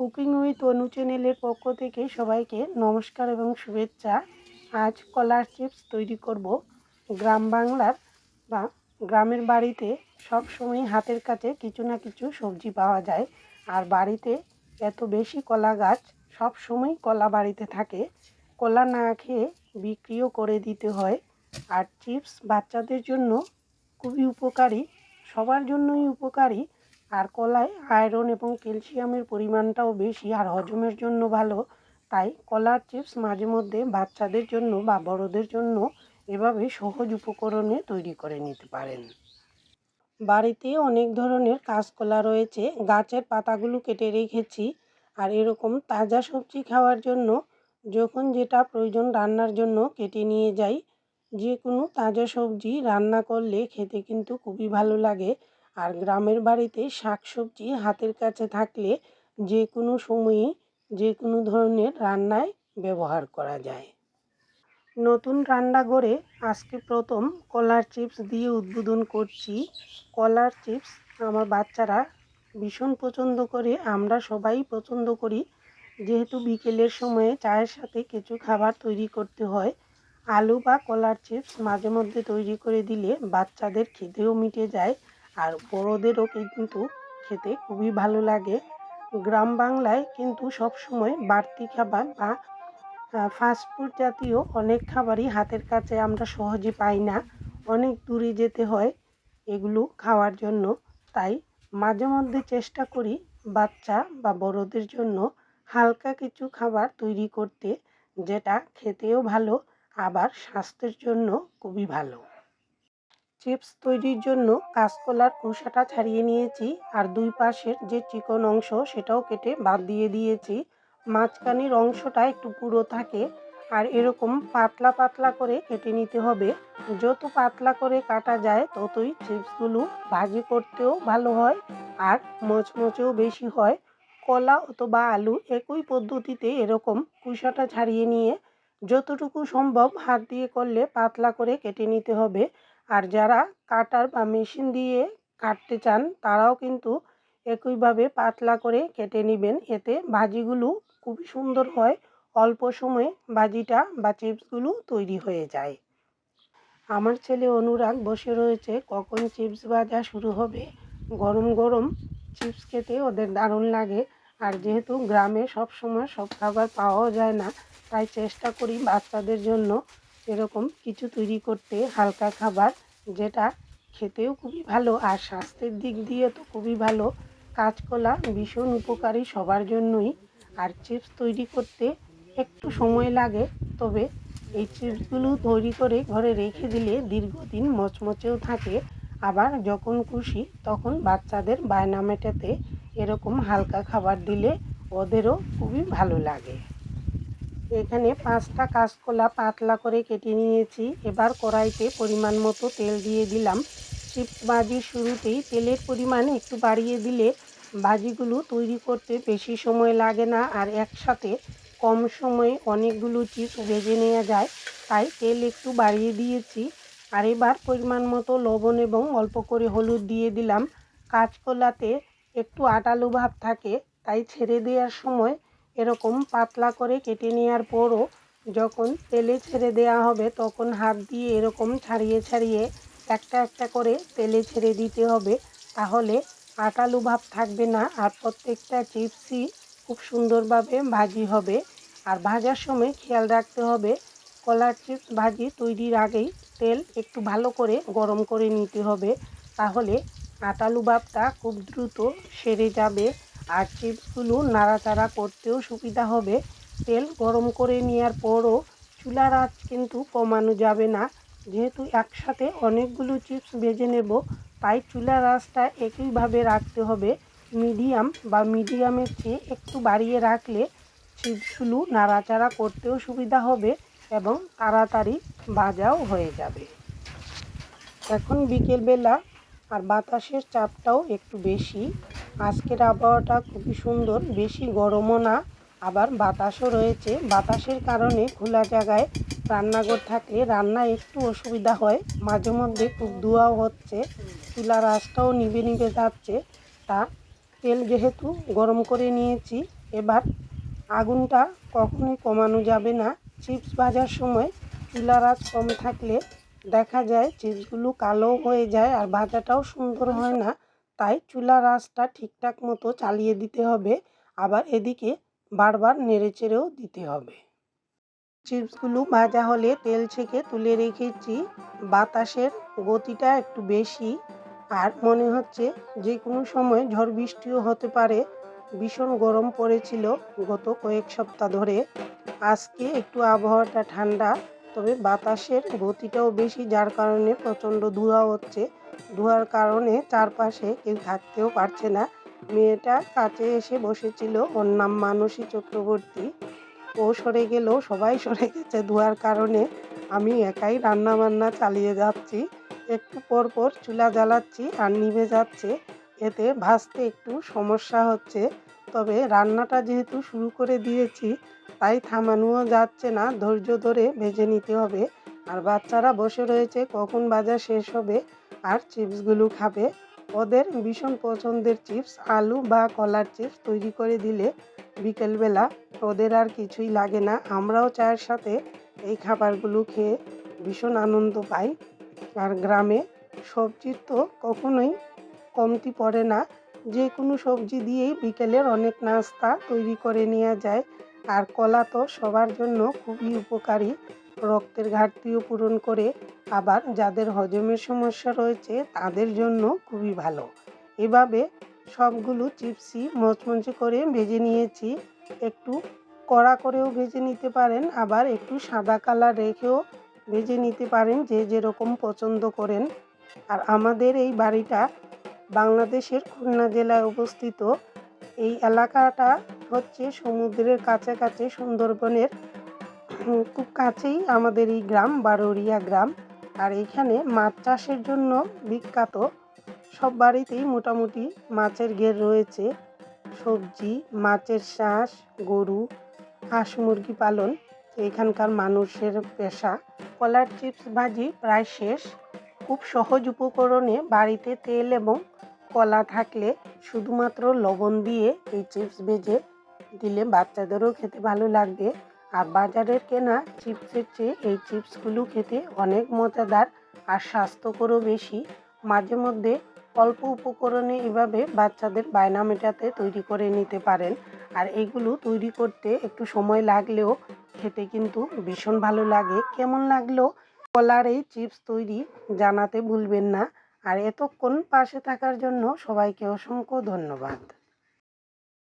Cooking with অনু চ্যানেলের পক্ষ থেকে সবাইকে নমস্কার এবং শুভেচ্ছা। আজ কলার চিপস তৈরি করব গ্রাম বাংলার বা গ্রামের বাড়িতে। সব সময় হাতের কাছে কিছু না কিছু সবজি পাওয়া যায়। আর বাড়িতে এত বেশি কলা গাছ সব সময় কলা বাড়িতে থাকে। কলা না খেয়ে বিক্রিও করে দিতে হয়। আর চিপস বাচ্চাদের জন্য খুবই উপকারী, সবার জন্যই উপকারী। আর কলায় আয়রন এবং ক্যালসিয়ামের পরিমাণটাও বেশি আর হজমের জন্য ভালো। তাই কলার চিপস মাঝে মধ্যে বাচ্চাদের জন্য বা বড়দের জন্য এভাবে সহজ উপকরণে তৈরি করে নিতে পারেন। বাড়িতে অনেক ধরনের কাঁচকলা রয়েছে। গাছের পাতাগুলো কেটে রেখেছি আর এরকম তাজা সবজি খাওয়ার জন্য যখন যেটা প্রয়োজন রান্নার জন্য কেটে নিয়ে যাই। যে কোনো তাজা সবজি রান্না করলে খেতে কিন্তু খুবই ভালো লাগে। আর গ্রামের বাড়িতে শাক সবজি হাতের কাছে থাকলে যে কোনো সময়ই যে কোনো ধরনের রান্নায় ব্যবহার করা যায়। নতুন রান্না রান্নাঘরে আজকে প্রথম কলার চিপস দিয়ে উদ্বোধন করছি। কলার চিপস আমার বাচ্চারা ভীষণ পছন্দ করে, আমরা সবাই পছন্দ করি। যেহেতু বিকেলের সময়ে চায়ের সাথে কিছু খাবার তৈরি করতে হয়, আলু বা কলার চিপস মাঝে মধ্যে তৈরি করে দিলে বাচ্চাদের খিদেও মিটে যায়। আর বড়োদেরও কিন্তু খেতে খুবই ভালো লাগে। গ্রাম বাংলায় কিন্তু সব সময় বাড়তি খাবার বা ফাস্টফুড জাতীয় অনেক খাবারই হাতের কাছে আমরা সহজে পাই না। অনেক দূরে যেতে হয় এগুলো খাওয়ার জন্য। তাই মাঝে মধ্যে চেষ্টা করি বাচ্চা বা বড়োদের জন্য হালকা কিছু খাবার তৈরি করতে, যেটা খেতেও ভালো, আবার স্বাস্থ্যের জন্য খুবই ভালো। চিপস তৈরির জন্য কাঁচকলার খোসাটা ছাড়িয়ে নিয়েছি আর দুই পাশের যে চিকন অংশ সেটাও কেটে বাদ দিয়ে দিয়েছি। মাঝখানের অংশটা একটু পুরো থাকে আর এরকম পাতলা পাতলা করে কেটে নিতে হবে। যত পাতলা করে কাটা যায় ততই চিপসগুলো ভাজি করতেও ভালো হয় আর মচমচেও বেশি হয়। কলা অথবা আলু একই পদ্ধতিতে এরকম কুসাটা ছাড়িয়ে নিয়ে যতটুকু সম্ভব হাত দিয়ে করলে পাতলা করে কেটে নিতে হবে। আর যারা কাটার বা মেশিন দিয়ে কাটতে চান, তারাও কিন্তু একইভাবে পাতলা করে কেটে নেবেন। এতে ভাজিগুলো খুবই সুন্দর হয়। অল্প সময়ে ভাজিটা বা চিপসগুলো তৈরি হয়ে যায়। আমার ছেলে অনুরাগ বসে রয়েছে, কখন চিপস ভাজা শুরু হবে? গরম গরম চিপস খেতে ওদের দারুণ লাগে। আর যেহেতু গ্রামে সব সময় সব খাবার পাওয়াও যায় না, তাই চেষ্টা করি বাচ্চাদের জন্য এরকম কিছু তৈরি করতে হালকা খাবার যেটা খেতেও খুবই ভালো আর স্বাস্থ্যের দিক দিয়ে তো খুবই ভালো। কাঁচকলা ভীষণ উপকারী সবার জন্যই। আর চিপস তৈরি করতে একটু সময় লাগে, তবে এই চিপসগুলো তৈরি করে ঘরে রেখে দিলে দীর্ঘদিন মচমচেও থাকে। আবার যখন খুশি তখন বাচ্চাদের বায়না মেটাতে এরকম হালকা খাবার দিলে ওদেরও খুবই ভালো লাগে। এখানে পাঁচটা কাঁচকলা পাতলা করে কেটে নিয়েছি। এবার কড়াইতে পরিমাণ মতো তেল দিয়ে দিলাম। চিপস ভাজির শুরুতেই তেলের পরিমাণ একটু বাড়িয়ে দিলে ভাজিগুলো তৈরি করতে বেশি সময় লাগে না আর একসাথে কম সময়ে অনেকগুলো চিপস ভেজে নেওয়া যায়। তাই তেল একটু বাড়িয়ে দিয়েছি। আর এবার পরিমাণ মতো লবণ এবং অল্প করে হলুদ দিয়ে দিলাম। কাঁচকলাতে একটু আটালু ভাব থাকে, তাই ছেড়ে দেওয়ার সময় এরকম পাতলা করে কেটে নেওয়ার পরও যখন তেলে ছেড়ে দেওয়া হবে, তখন হাত দিয়ে এরকম ছাড়িয়ে ছাড়িয়ে একটা একটা করে তেলে ছেড়ে দিতে হবে। তাহলে আটালু ভাব থাকবে না আর প্রত্যেকটা চিপসই খুব সুন্দরভাবে ভাজি হবে। আর ভাজার সময় খেয়াল রাখতে হবে কলার চিপস ভাজি তৈরির আগেই তেল একটু ভালো করে গরম করে নিতে হবে। তাহলে আটালু ভাবটা খুব দ্রুত সেরে যাবে। আর চিপসগুলো নাড়াচাড়া করতেও সুবিধা হবে। তেল গরম করে নেওয়ার পরও চুলার আঁচ কিন্তু কমানো যাবে না। যেহেতু একসাথে অনেকগুলো চিপস ভেজে নেব, তাই চুলার আঁচটা একইভাবে রাখতে হবে। মিডিয়াম বা মিডিয়ামের চেয়ে একটু বাড়িয়ে রাখলে চিপসগুলো নাড়াচাড়া করতেও সুবিধা হবে এবং তাড়াতাড়ি ভাজাও হয়ে যাবে। এখন বিকেলবেলা আর বাতাসের চাপটাও একটু বেশি। আজকের আবহাওয়াটা খুবই সুন্দর, বেশি গরমও না, আবার বাতাসও রয়েছে। বাতাসের কারণে খোলা জায়গায় রান্নাঘর থাকলে রান্না একটু অসুবিধা হয়। মাঝে মধ্যে খুব ধোঁয়াও হচ্ছে চুলার আঁচটাও নিভে নিভে যাচ্ছে। তা তেল যেহেতু গরম করে নিয়েছি, এবার আগুনটা কখনোই কমানো যাবে না। চিপস ভাজার সময় চুলার আঁচ কম থাকলে দেখা যায়, চিপসগুলো কালো হয়ে যায় আর ভাজাটাও সুন্দর হয় না। তাই চুলার আঁচটা ঠিকঠাক মতো চালিয়ে দিতে হবে। আবার এদিকে বারবার নেড়েচেড়েও দিতে হবে। চিপসগুলো ভাজা হলে তেল ছেঁকে তুলে রেখেছি। বাতাসের গতিটা একটু বেশি। আর মনে হচ্ছে যে কোনো সময় ঝড় বৃষ্টিও হতে পারে। ভীষণ গরম পড়েছিল গত কয়েক সপ্তাহ ধরে। আজকে একটু আবহাওয়াটা ঠান্ডা, তবে বাতাসের গতিটাও বেশি, যার কারণে প্রচণ্ড ধুয়া হচ্ছে। ধোঁয়ার কারণে চারপাশে কেউ থাকতেও পারছে না। মেয়েটা কাছে এসে বসেছিল ওর নাম মানসী চক্রবর্তী। ও সরে গেলেও সবাই সরে গেছে। ধোয়ার কারণে আমি একাই রান্না বান্না চালিয়ে যাচ্ছি। একটু পর পর চুলা জ্বালাচ্ছি আর নিভে যাচ্ছে। এতে ভাজতে একটু সমস্যা হচ্ছে। তবে রান্নাটা যেহেতু শুরু করে দিয়েছি, তাই থামানোও যাচ্ছে না। ধৈর্য ধরে ভেজে নিতে হবে। আর বাচ্চারা বসে রয়েছে কখন বাজার শেষ হবে আর চিপসগুলো খাবে। ওদের ভীষণ পছন্দের চিপস, আলু বা কলার চিপস তৈরি করে দিলে বিকেলবেলা ওদের আর কিছুই লাগে না। আমরাও চায়ের সাথে এই খাবারগুলো খেয়ে ভীষণ আনন্দ পাই। আর গ্রামে সবজির তো কখনোই কমতি পড়ে না। যে কোনো সবজি দিয়েই বিকেলের অনেক নাস্তা তৈরি করে নেওয়া যায়। আর কলা তো সবার জন্য খুবই উপকারী। রক্তের ঘাটতিও পূরণ করে, আবার যাদের হজমের সমস্যা রয়েছে তাদের জন্য খুবই ভালো। এভাবে সবগুলো চিপসি মচমচে করে ভেজে নিয়েছি। একটু কড়া করেও ভেজে নিতে পারেন, আবার একটু সাদা কালার রেখেও ভেজে নিতে পারেন যে যেরকম পছন্দ করেন। আর আমাদের এই বাড়িটা বাংলাদেশের খুলনা জেলায় অবস্থিত। এই এলাকাটা হচ্ছে সমুদ্রের কাছাকাছি সুন্দরবনের খুব কাছেই আমাদের এই গ্রাম, বারোরিয়া গ্রাম। আর এখানে মাছ চাষের জন্য বিখ্যাত। সব বাড়িতেই মোটামুটি মাছের ঘের রয়েছে। সবজি, মাছের শ্বাস গরু, হাঁস মুরগি পালন, এখানকার মানুষের পেশা। কলার চিপস ভাজি প্রায় শেষ। খুব সহজ উপকরণে বাড়িতে তেল এবং কলা থাকলে শুধুমাত্র লবণ দিয়ে এই চিপস ভেজে দিলে বাচ্চাদেরও খেতে ভালো লাগবে। আর বাজারের কেনা চিপসের চেয়ে এই চিপসগুলো খেতে অনেক মজাদার আর স্বাস্থ্যকরও বেশি। মাঝে মধ্যে অল্প উপকরণে এভাবে বাচ্চাদের বায়না মেটাতে তৈরি করে নিতে পারেন। আর এগুলো তৈরি করতে একটু সময় লাগলেও খেতে কিন্তু ভীষণ ভালো লাগে। কেমন লাগল? কলার এই চিপস তৈরি জানাতে ভুলবেন না। আর এতক্ষণ পাশে থাকার জন্য সবাইকে অসংখ্য ধন্যবাদ।